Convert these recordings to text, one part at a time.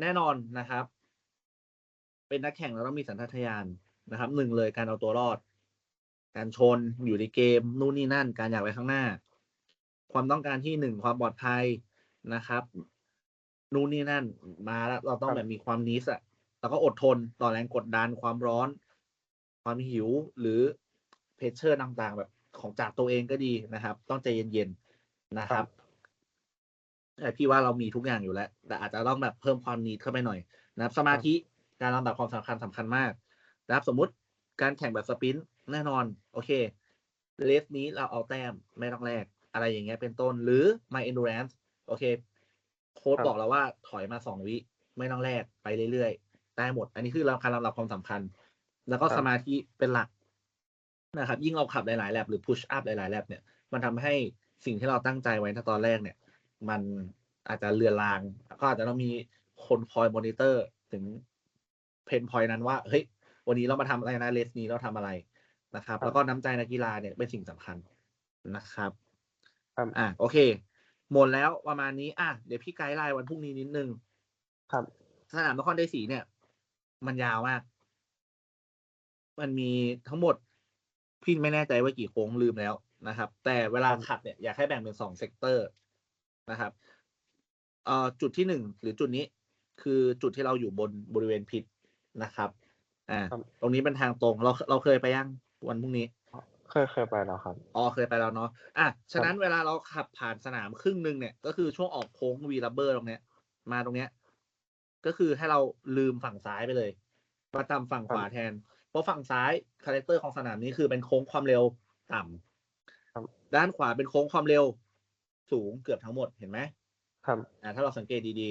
แน่นอนนะครับ เป็นนักแข่งเราต้องมีสัญชาตญาณนะครับหนึ่งเลยการเอาตัวรอด การชนอยู่ในเกม นู่นนี่นั่น การอยากไปข้างหน้า ความต้องการที่หนึ่งความปลอดภัยนะครับ นู่นนี่นั่น มาแล้วเราต้องครับแบบมีความนิสอะแล้วก็อดทนต่อแรงกดดันความร้อน ความหิวหรือเพชเชอร์ต่างๆ แบบของจากตัวเองก็ดีนะครับ ต้องใจเย็นๆนะครับ แต่พี่ว่าเรามีทุกอย่างอยู่แล้ว แต่อาจจะต้องแบบเพิ่มความนิดเข้าไปหน่อยนะครับ สมาธิการลำดับความสำคัญสำคัญมากนะครับสมมุติการแข่งแบบสปรินต์แน่นอน โอเคเลสนี้เราเอาแต้มไม่ต้องแลกอะไรอย่างเงี้ยเป็นต้นหรือ my endurance โอเค โค้ดครับบอกเราว่าถอยมาสองวิไม่ต้องแลกไปเรื่อยๆได้หมด อันนี้คือการลำดับความสำคัญ แล้วก็ครับสมาธิเป็นหลักนะครับ ยิ่งเราขับหลายๆแลบหรือ push up หลายๆแลบเนี่ย มันทำให้สิ่งที่เราตั้งใจไว้ในตอนแรกเนี่ย มันอาจจะเลือนลาง ก็อาจจะต้องมีคนคอยมอนิเตอร์ถึงเพนพอยนั้นว่า เฮ้ย วันนี้เรามาทำอะไรนะเลสนี้เราทำอะไรนะครับครับ แล้วก็น้ำใจนักกีฬาเนี่ยเป็นสิ่งสำคัญนะครับครับอะโอเค หมดแล้วประมาณนี้ อะเดี๋ยวพี่ไกด์ไลน์วันพรุ่งนี้นิดนึง ครับ สนามนครได้สีเนี่ย มันยาวมาก มันมีทั้งหมดพี่ไม่แน่ใจว่ากี่โค้งลืมแล้วนะครับ แต่เวลาขับเนี่ยอยากให้แบ่งเป็นสองเซกเตอร์ นะครับเอ่อจุดที่หนึ่งหรือจุดนี้คือจุดที่เราอยู่บนบริเวณพิษนะครับอ่าครับ ตรงนี้เป็นทางตรงเราเราเคยไปยังวันพรุ่งนี้ เคยเคยไปแล้วครับ อ๋อเคยไปแล้วเนาะ อะ ฉะนั้นเวลาเราขับผ่านสนามครึ่งหนึ่งเนี่ย ก็คือช่วงออกโค้งวีลับเบอร์ตรงเนี้ย มาตรงเนี้ย ก็คือให้เราลืมฝั่งซ้ายไปเลยมาตามฝั่งขวาแทน เพราะฝั่งซ้ายคาแรคเตอร์ของสนามนี้คือเป็นโค้งความเร็วต่ำครับ ด้านขวาเป็นโค้งความเร็ว สูงเกือบทั้งหมดเห็นไหมครับอ่าถ้าเราสังเกตดี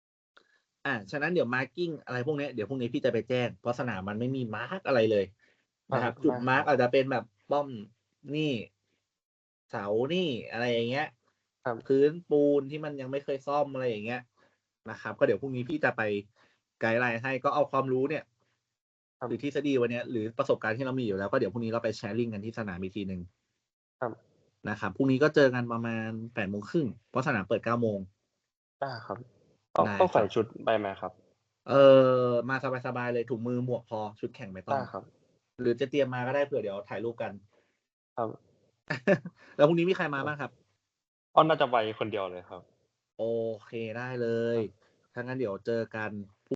ๆ อ่าฉะนั้นเดี๋ยวมาร์กิ้งอะไรพวกเนี้ยเดี๋ยวพรุ่งนี้พี่จะไปแจ้ง เพราะสนามมันไม่มีมาร์กอะไรเลยนะครับครับจุดได้มาร์กอาจจะเป็นแบบป้อมนี่ เสานี่อะไรอย่างเงี้ยครับพื้นปูนที่มันยังไม่เคยซ่อมอะไรอย่างเงี้ยนะครับ ก็เดี๋ยวพรุ่งนี้พี่จะไปไกด์ไลน์ให้ก็เอาความรู้เนี่ยครับหรือทฤษฎีวันเนี้ยหรือประสบการณ์ที่เรามีอยู่แล้วก็เดี๋ยวพรุ่งนี้เราไปแชร์ลิงก์กันที่สนามอีกทีหนึ่งครับ นะครับพรุ่งนี้ก็เจอกันประมาณแปดโมงครึ่งเพราะสนามเปิดเก้าโมงได้ครับต้องได้ต้องใส่ครับชุดไปไหมครับ เออมาสบายๆเลยถุงมือหมวกพอชุดแข่งไม่ต้อได้งครับ หรือจะเตรียมมาก็ได้เผื่อเดี๋ยวถ่ายรูปกัน ครับ แล้วพรุ่งนี้มีใครมาบ้างครับอ้อนน่าจะไปคนเดียวเลยครับ โอเคได้เลยถ้างั้นเดี๋ยวเจอกัน